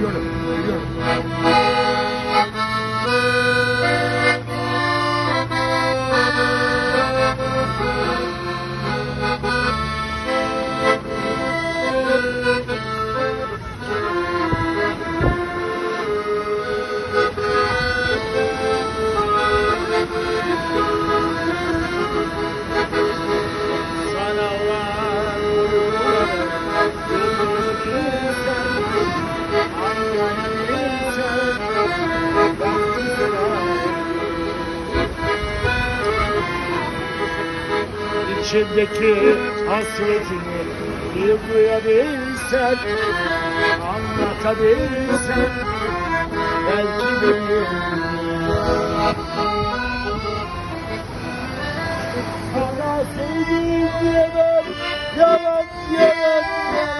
Europe. Europe. İçindeki hasretini bir duyabilsen Anlatabilsen Belki bir Sana sevdiğim diyemem Yalan yalan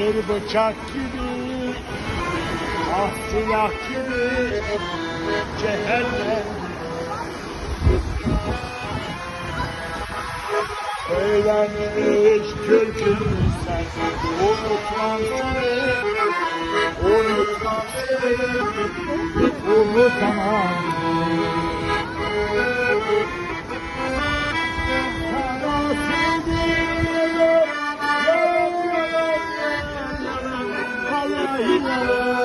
Bir bıçak gibi Ah silah gibi Cehennem. Söylenmiş türkümüz sen Unutmam seni Unutmam seni Unutamam oh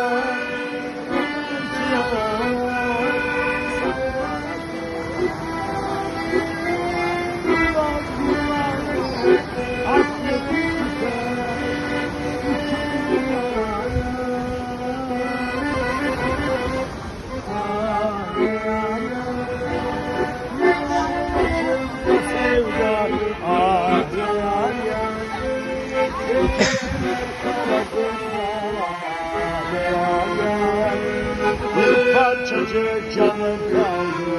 parçacık canım kaldı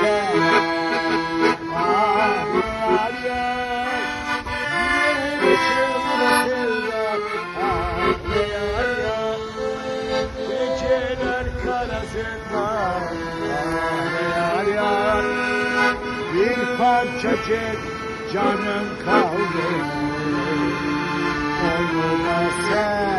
Sen ah ya ya Başımda sevda ah ya ya Geceler kara zindan ah ya ya bir parçacık canım kaldı. Sen